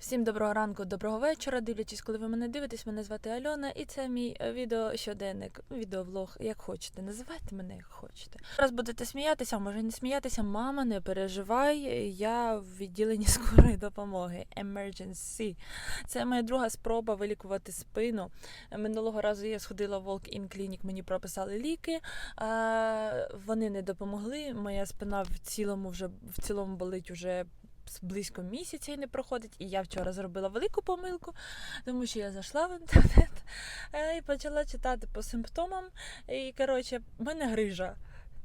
Всім доброго ранку, доброго вечора. Дивлячись, коли ви мене дивитесь, мене звати Альона, і це мій е, відео щоденник, відеовлог, як хочете. Називайте мене як хочете. Зараз будете сміятися, може не сміятися. Мама, не переживай. Я в відділенні скорої допомоги. Emergency. Це моя друга спроба вилікувати спину. Минулого разу я сходила в Walk-in Clinic, мені прописали ліки. Вони не допомогли. Моя спина в цілому вже в цілому болить уже близько місяця і не проходить. І я вчора зробила велику помилку, тому що я зайшла в інтернет е, і почала читати по симптомам. І коротше, в мене грижа.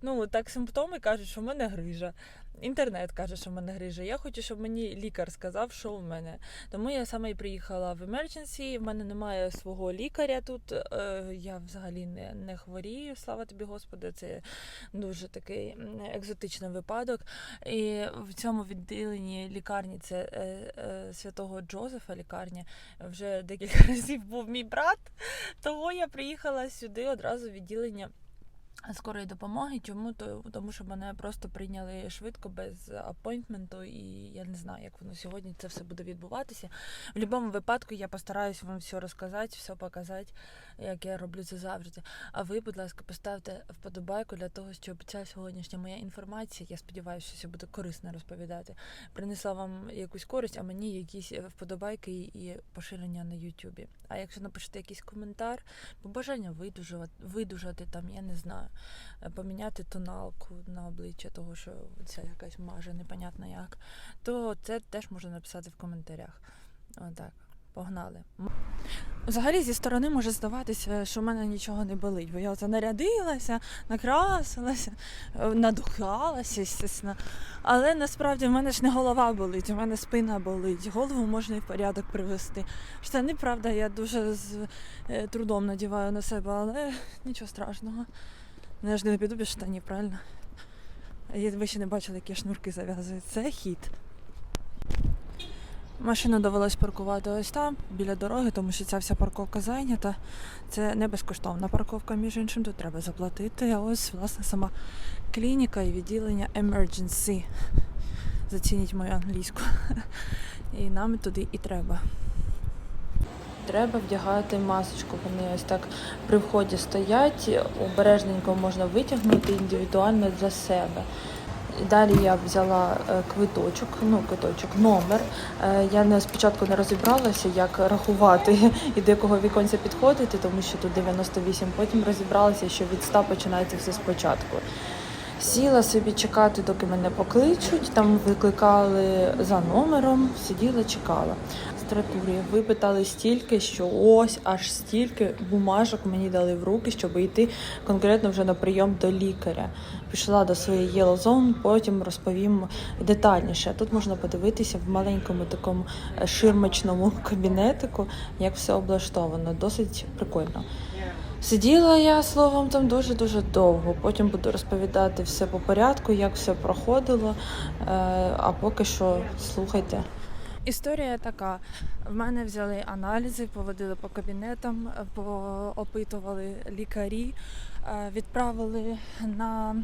Ну, так симптоми кажуть, що в мене грижа. Інтернет каже, що в мене грижа. Я хочу, щоб мені лікар сказав, що в мене. Тому я саме і приїхала в emergency. В мене немає свого лікаря тут. Е, Я взагалі не, не хворію. Слава тобі, Господи, це дуже такий екзотичний випадок. І в цьому відділенні лікарні це е, е, святого Джозефа лікарня. Вже декілька разів був мій брат. Того я приїхала сюди одразу в відділення. Скорої допомоги, чому то тому, що мене просто прийняли швидко без апойнтменту, і я не знаю, як воно сьогодні це все буде відбуватися. В будь-якому випадку я постараюсь вам все розказати, все показати, як я роблю це завжди. А ви, будь ласка, поставте вподобайку для того, щоб ця сьогоднішня моя інформація, я сподіваюся, що це буде корисно розповідати, принесла вам якусь користь, а мені якісь вподобайки і поширення на Ютубі. А якщо напишете якийсь коментар, побажання видужувати, видужати там, я не знаю, е, поміняти тоналку на обличчя, того, що ця якась маже, непонятно як, то це теж можна написати в коментарях. Отак. Погнали. Взагалі зі сторони може здаватися, що в мене нічого не болить, бо я оце нарядилася, накрасилася, е, надухалася, звісно. Але насправді в мене ж не голова болить, у мене спина болить, голову можна і в порядок привести. Штани, правда, я дуже з е, трудом надіваю на себе, але нічого страшного. Ну, Я ж не піду без штанів, правильно? Ви ще не бачили, які шнурки зав'язують. Це хід. Машину довелось паркувати ось там, біля дороги, тому що ця вся парковка зайнята. Це не безкоштовна парковка, між іншим, тут треба заплатити. А ось, власне, сама клініка і відділення Emergency. Зацініть мою англійську. І нам туди і треба. Треба вдягати масочку. Вони ось так при вході стоять, обережненько можна витягнути індивідуально для себе. Далі я взяла е, квиточок, ну квиточок, номер. Е, Я не спочатку не розібралася, як рахувати і до якого віконця підходити, тому що тут 98. Потім розібралася, що від 100 починається все спочатку. Сіла собі чекати, доки мене покличуть. Там викликали за номером, сиділа, чекала. Стратурі випитали стільки, що ось аж стільки бумажок мені дали в руки, щоб йти конкретно вже на прийом до лікаря. Пішла до своєї Yellow Zone, потім розповім детальніше. Тут можна подивитися в маленькому такому е, ширмочному кабінетику, як все облаштовано. Досить прикольно. Сиділа я словом там дуже дуже довго. Потім буду розповідати все по порядку, як все проходило. Е, А поки що слухайте. Історія така: в мене взяли аналізи, поводили по кабінетам, поопитували лікарі, е, відправили на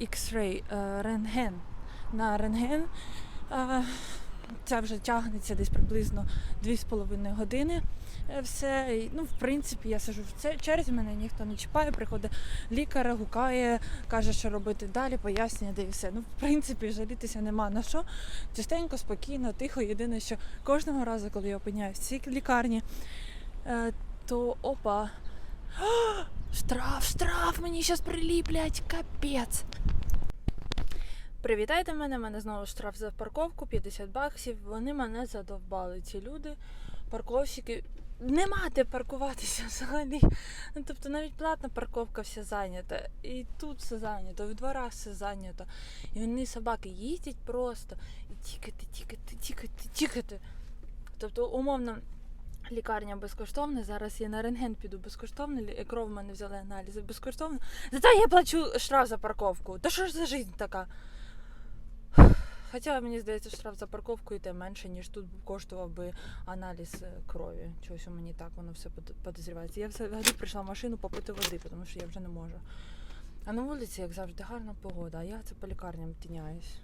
X-ray е, рентген. На рентген. Е, Це вже тягнеться десь приблизно 2,5 години. Е, Все, ну, в принципі, я сижу в це- черзі, мене ніхто не чіпає, приходить лікар, гукає, каже, що робити далі, пояснює, де і все. Ну, в принципі, жалітися нема на що. Частенько, спокійно, тихо. Єдине, що кожного разу, коли я опиняюсь в цій лікарні, е, то опа. Штраф, штраф, мені зараз приліплять, капець. Привітайте мене, мене знову штраф за парковку, 50 баксів. Вони мене задовбали, ці люди, парковщики. Нема де паркуватися взагалі. Ну, тобто навіть платна парковка вся зайнята. І тут все зайнято, і в дворах все зайнято. І вони собаки їздять просто і тікати, тікати, тікати, тікати. Тобто, умовно, лікарня безкоштовна. Зараз я на рентген піду безкоштовно, кров в мене взяли аналізи безкоштовно. Зато я плачу штраф за парковку. Та що ж за життя така? Хоча мені здається, штраф за парковку йде менше, ніж тут коштував би аналіз е, крові. Чогось у мені так воно все подозрівається. Я взагалі прийшла в машину попити води, тому що я вже не можу. А на вулиці, як завжди, гарна погода, а я це по лікарням тиняюсь.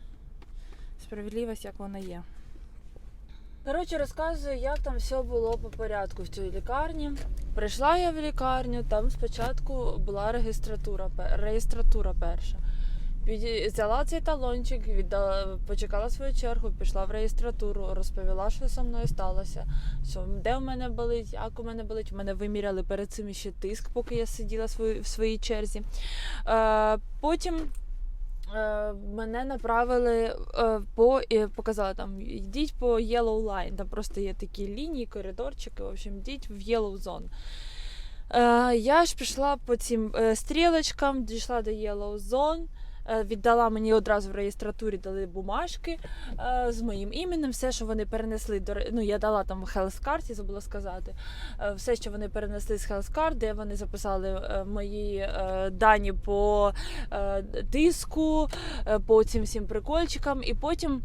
Справедливість, як вона є. Коротше, розказую, як там все було по порядку в цій лікарні. Прийшла я в лікарню, там спочатку була регістратура, реєстратура перша. Взяла цей талончик, віддала, почекала свою чергу, пішла в реєстратуру, розповіла, що зі мною сталося, що де в мене болить, як у мене болить. У мене виміряли перед цим ще тиск, поки я сиділа в своїй черзі. Е, потім мене направили е, по і показали там, йдіть по Yellow Line. Там просто є такі лінії, коридорчики. В общем, йдіть в Yellow Zone. Е, я ж пішла по цим е, стрілочкам, дійшла до Yellow Zone. Е, Віддала мені одразу в реєстратурі дали бумажки е, з моїм іменем, все, що вони перенесли до ну, я дала там Health Card, я забула сказати. Е, все, що вони перенесли з Health Card, де вони записали мої дані по тиску, по цим всім прикольчикам, і потім.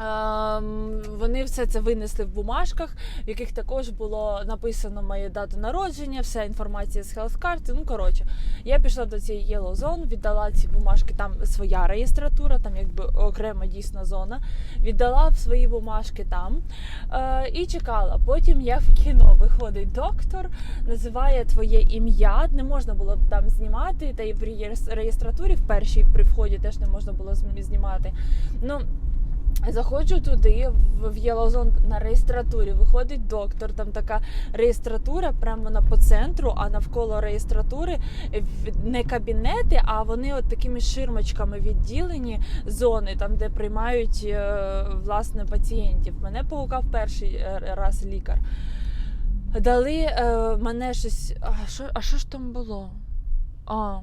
Ем, Вони все це винесли в бумажках, в яких також було написано моя дата народження, вся інформація з Card. Ну коротше, я пішла до цієї Yellow Zone, віддала ці бумажки, там своя реєстратура, там якби окрема дійсна зона. Віддала свої бумажки там е, і чекала. Потім я в кіно виходить доктор, називає твоє ім'я. Не можна було там знімати, та й в реєс- реєстратурі в першій при вході теж не можна було знімати. Ну, Заходжу туди, в Zone на реєстратурі. Виходить доктор. Там така реєстратура, прямо вона по центру, а навколо реєстратури не кабінети, а вони от такими ширмочками відділені зони, там де приймають е, власне пацієнтів. Мене погукав перший е, раз лікар. Дали е, мене щось. А що, а що ж там було? А,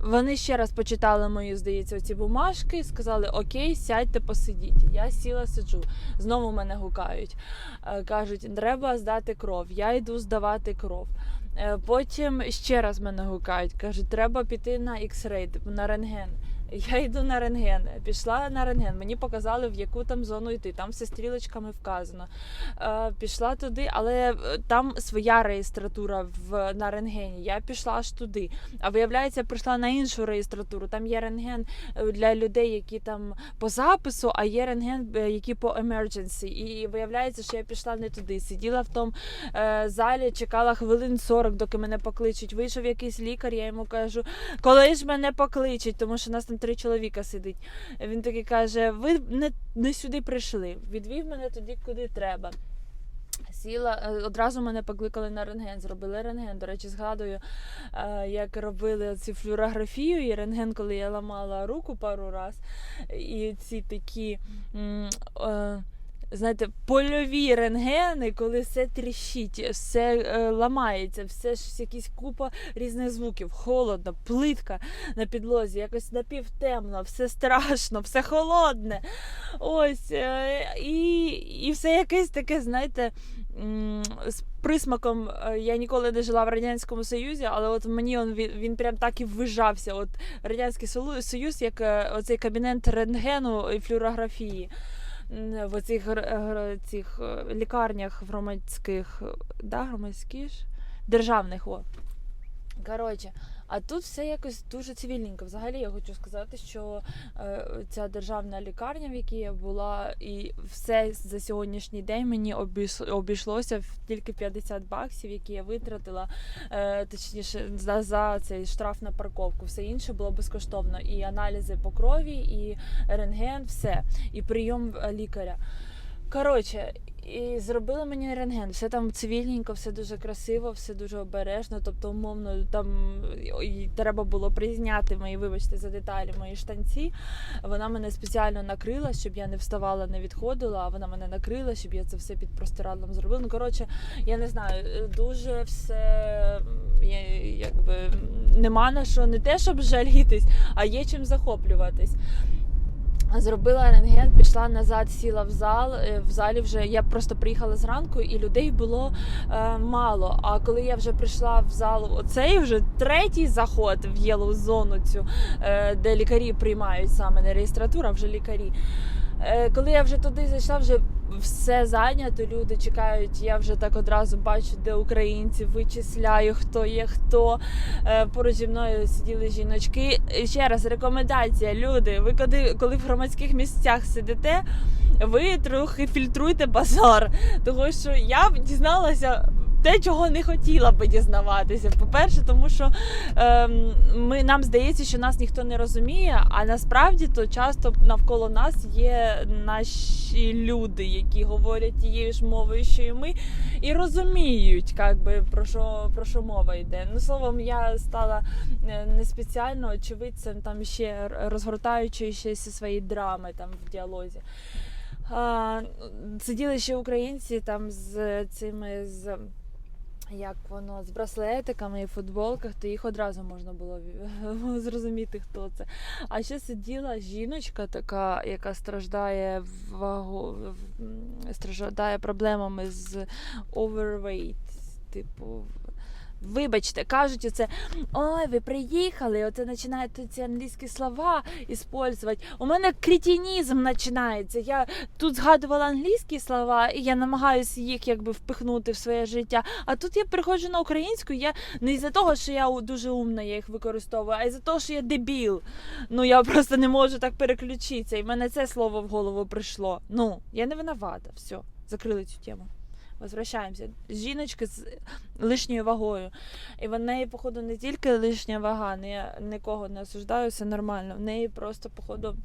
вони ще раз почитали мої, здається, ці бумажки, сказали: Окей, сядьте, посидіть. Я сіла, сиджу. Знову мене гукають. Е, Кажуть, треба здати кров. Я йду здавати кров. Е, Потім ще раз мене гукають. Кажуть, треба піти на X-рей, типу на рентген. Я йду на рентген. Пішла на рентген. Мені показали, в яку там зону йти. Там все стрілочками вказано. Е, Пішла туди, але е, там своя реєстратура в на рентгені. Я пішла аж туди. А виявляється, прийшла на іншу реєстратуру. Там є рентген е, для людей, які там по запису, а є рентген, е, які по emergency. І виявляється, що я пішла не туди. Сиділа в тому е, залі, чекала хвилин 40, доки мене покличуть. Вийшов якийсь лікар, я йому кажу, коли ж мене покличуть, тому що нас там три чоловіка сидить. Він такий каже: ви не, не сюди прийшли. Відвів мене туди, куди треба. Сіла, е, одразу мене покликали на рентген, зробили рентген. До речі, згадую, е, як робили цю флюорографію і рентген, коли я ламала руку пару раз. І ці такі. Знаєте, польові рентгени, коли все тріщить, все е, ламається, все ж якісь купа різних звуків, холодно, плитка на підлозі, якось напівтемно, все страшно, все холодне. Ось. Е, і, і все якесь таке, знаєте, з присмаком. е, Я ніколи не жила в Радянському Союзі, але от мені він, він прям так і ввижався. От Радянський Союз, як е, оцей кабінет рентгену і флюорографії. В гр- цих е, лікарнях громадських, е, да, громадських державних. О. Коротше, а тут все якось дуже цивільненько. Взагалі я хочу сказати, що е, ця державна лікарня, в якій я була, і все за сьогоднішній день мені обійш, обійшлося в тільки 50 баксів, які я витратила, е, точніше, за, за цей штраф на парковку. Все інше було безкоштовно. І аналізи по крові, і рентген, все, і прийом е, лікаря. Коротше, і зробили мені рентген. Все там цивільненько, все дуже красиво, все дуже обережно. Тобто, умовно, там і треба було призняти мої, вибачте, за деталі мої штанці. Вона мене спеціально накрила, щоб я не вставала, не відходила. А вона мене накрила, щоб я це все під простирадлом зробила. Ну коротше, я не знаю, дуже все я, якби нема на що не те, щоб жалітись, а є чим захоплюватись. Зробила рентген, пішла назад, сіла в зал. Е, В залі вже я просто приїхала зранку, і людей було е, мало. А коли я вже прийшла в зал, оцей вже третій заход в єлу зону цю, е, де лікарі приймають саме не реєстратура, вже лікарі. Е, коли я вже туди зайшла, вже все зайнято, люди чекають. Я вже так одразу бачу, де українці вичисляю, хто є хто. Е, Поруч зі мною сиділи жіночки. Ще раз рекомендація, люди. Ви коли, коли в громадських місцях сидите, ви трохи фільтруйте базар. Тому що я дізналася. Те, чого не хотіла би дізнаватися. По-перше, тому що ем, ми, нам здається, що нас ніхто не розуміє, а насправді то часто навколо нас є наші люди, які говорять тією ж мовою, що і ми, і розуміють, як би, про, що, про що мова йде. Ну, словом, я стала е, не спеціально очевидцем, там ще розгортаючи ще свої драми там в діалозі. А, сиділи ще українці там з цими з. Як воно з браслетиками і футболках, то їх одразу можна було зрозуміти, хто це. А ще сиділа жіночка, така, яка страждає вагу, в- м, страждає проблемами з overweight. Типу, вибачте, кажуть оце, ой, ви приїхали, оце починають ці англійські слова іспользувати. У мене кретинізм починається. Я тут згадувала англійські слова, і я намагаюся їх якби впихнути в своє життя. А тут я приходжу на українську, я не із-за того, що я дуже умна, я їх використовую, а із-за того, що я дебіл. Ну я просто не можу так переключитися. І в мене це слово в голову прийшло. Ну, я не винувата. Все, закрили цю тему. Возвращаємося. Жіночки з лишньою вагою. І в неї, походу, не тільки лишня вага, я нікого не осуждаю, все нормально. В неї просто, походу,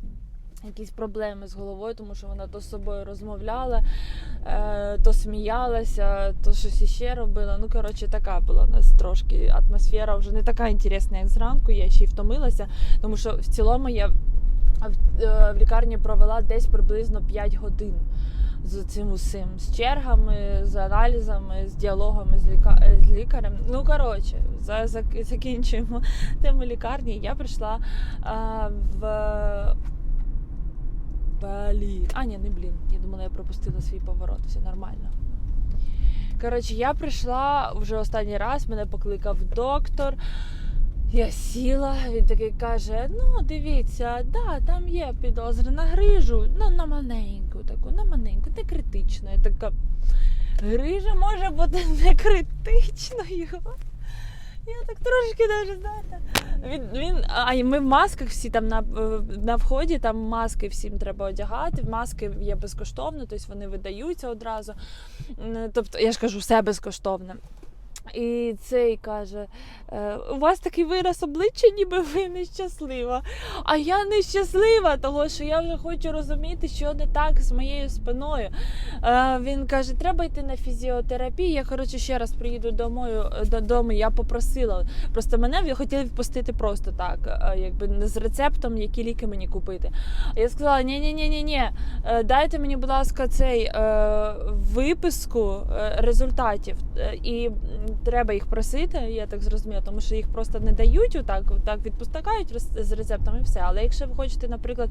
якісь проблеми з головою, тому що вона то з собою розмовляла, е, то сміялася, то щось іще робила. Ну, коротше, така була у нас трошки атмосфера вже не така інтересна, як зранку. Я ще й втомилася, тому що в цілому я в, е, лікарні провела десь приблизно 5 годин з цим усім, з чергами, з аналізами, з діалогами з, ліка... з лікарем. Ну, коротше, за, закінчуємо тему лікарні. Я прийшла а, в. Блін. А, ні, не блін. Я думала, я пропустила свій поворот, все нормально. Коротше, я прийшла вже останній раз, мене покликав доктор. Я сіла, він такий каже: ну, дивіться, да, там є підозри на грижу, ну на маленьку, таку, на маленьку, не критично. Я така, грижа може бути не критичною. Я так трошки навіть, знаєте. Він, він, а й ми в масках всі там на, е, на вході, там маски всім треба одягати. Маски є безкоштовно, тобто вони видаються одразу. Тобто, я ж кажу, все безкоштовне. І цей каже: е, у вас такий вираз обличчя, ніби ви нещаслива. А я нещаслива, тому що я вже хочу розуміти, що не так з моєю спиною. Е, Він каже, треба йти на фізіотерапію. Я коротше ще раз приїду домою додому. Я попросила. Просто мене хотіли впустити просто так, е, якби з рецептом, які ліки мені купити. Я сказала: ні, ні, ні, ні, ні. Дайте мені, будь ласка, цей е, виписку е, результатів. Е, І треба їх просити, я так зрозуміла, тому що їх просто не дають отак, так відпускають з рецептом і все. Але якщо ви хочете, наприклад,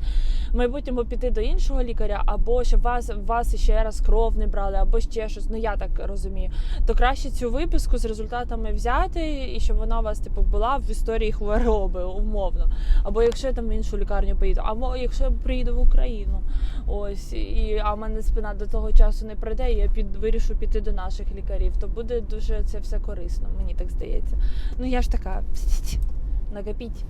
в майбутньому піти до іншого лікаря, або щоб вас вас ще раз кров не брали, або ще щось, ну я так розумію, то краще цю виписку з результатами взяти, і щоб вона у вас типу була в історії хвороби, умовно. Або якщо я там в іншу лікарню поїду, або якщо я приїду в Україну, ось і а в мене спина до того часу не пройде, і я під вирішу піти до наших лікарів, то буде дуже це все корисно, мені так здається. Ну я ж така накопіть.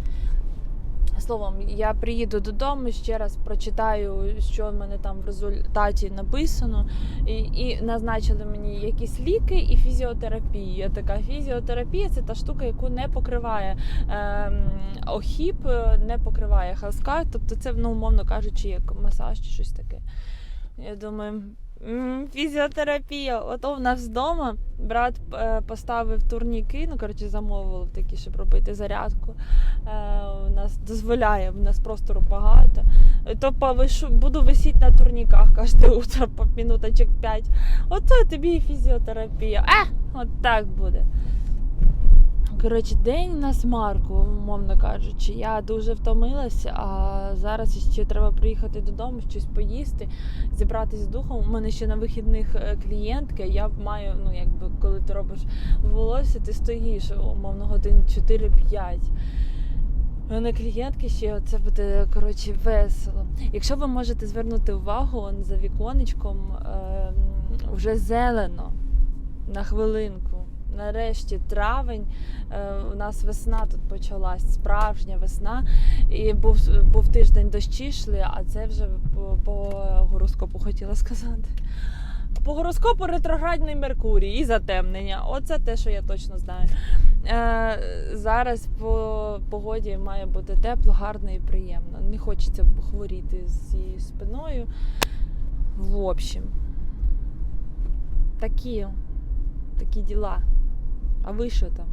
Словом, я приїду додому, ще раз прочитаю, що в мене там в результаті написано, і, і назначили мені якісь ліки і фізіотерапію. Я така фізіотерапія це та штука, яку не покриває ем, охіп, е, не покриває хаска. Тобто це, ну, умовно кажучи, як масаж чи щось таке. Я думаю, «М, фізіотерапія. Ото в нас вдома брат е, поставив турніки, ну коротше, замовив такі, щоб робити зарядку. Е, у нас дозволяє, в нас простору багато. Е, То повишу, буду висіти на турніках кожне утро по минуточок 5. Ото тобі і фізіотерапія. А! От так буде. Коротше, день на смарку, умовно кажучи. Я дуже втомилася, а зараз ще треба приїхати додому, щось поїсти, зібратися з духом. У мене ще на вихідних е, клієнтки. Я маю, ну якби коли ти робиш волосся, ти стоїш умовно годин 4-5. У мене клієнтки ще це буде коротше весело. Якщо ви можете звернути увагу, он за віконечком е, вже зелено на хвилинку. Нарешті травень, е, у нас весна тут почалась, справжня весна. І був, був тиждень дощі йшли, а це вже по, по гороскопу хотіла сказати. По гороскопу ретроградний Меркурій і затемнення. Оце те, що я точно знаю. Е, зараз по погоді має бути тепло, гарно і приємно. Не хочеться хворіти з цією спиною. В общем, такі, такі діла. А ви що там?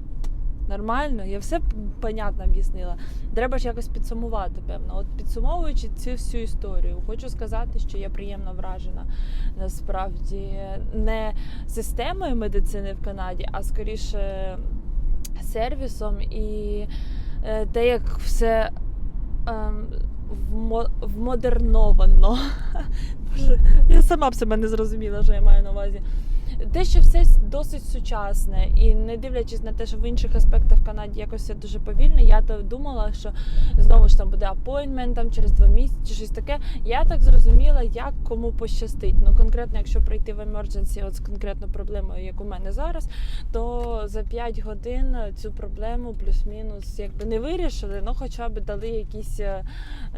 Нормально? Я все понятно об'яснила. Треба ж якось підсумувати, певно. От підсумовуючи цю всю історію, хочу сказати, що я приємно вражена насправді не системою медицини в Канаді, а скоріше сервісом і е, те, як все ем, вмодерновано. Боже, я сама б себе не зрозуміла, що я маю на увазі. Те, що все досить сучасне, і не дивлячись на те, що в інших аспектах в Канаді якось все дуже повільно, я то думала, що знову ж там буде апойнтмент там через два місяці, чи щось таке. Я так зрозуміла, як кому пощастить. Ну конкретно, якщо прийти в emergency, от з конкретно проблемою, як у мене зараз, то за 5 годин цю проблему плюс-мінус якби не вирішили, ну хоча б дали якісь е,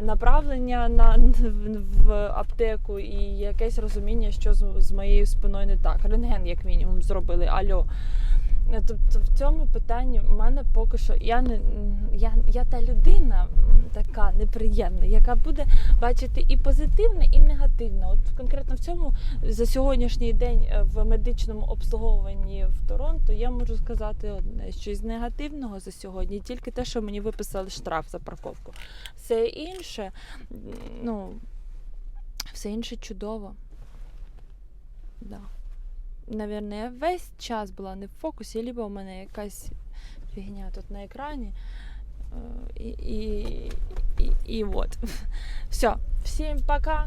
направлення на в аптеку і якесь розуміння, що з, з моєю спиною не так. Рентген, як мінімум, зробили. Альо. Е, Тобто в цьому питанні в мене поки що я не я, я та людина така неприємна, яка буде бачити і позитивне, і негативне. От конкретно в цьому за сьогоднішній день е, в медичному обслуговуванні в Торонто я можу сказати одне, що із негативного за сьогодні тільки те, що мені виписали штраф за парковку. Все інше, ну все інше чудово. Да. Наверное, я весь час була не в фокусі, либо у мене якась фігня тут на екрані. І, і, і, і от. Все. Всім пока.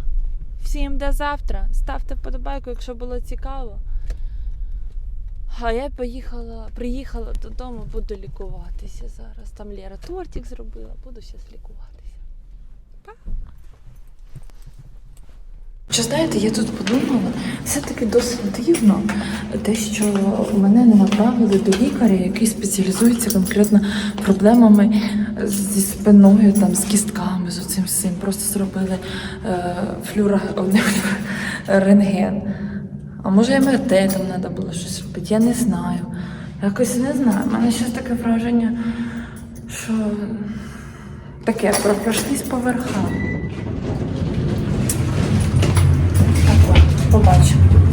Всім до завтра. Ставте вподобайку, якщо було цікаво. А я поїхала, приїхала додому, буду лікуватися зараз. Там Лера тортик зробила, буду зараз лікуватися. Чи знаєте, я тут подумала, все-таки досить дивно, те, що мене не направили до лікаря, який спеціалізується конкретно проблемами зі спиною, там, з кістками, з оцим всім. Просто зробили е, флюра, рентген. А може МРТ там треба було щось робити, я не знаю. Якось не знаю. У мене ще таке враження, що таке пройшлись по верхам. Побачимо.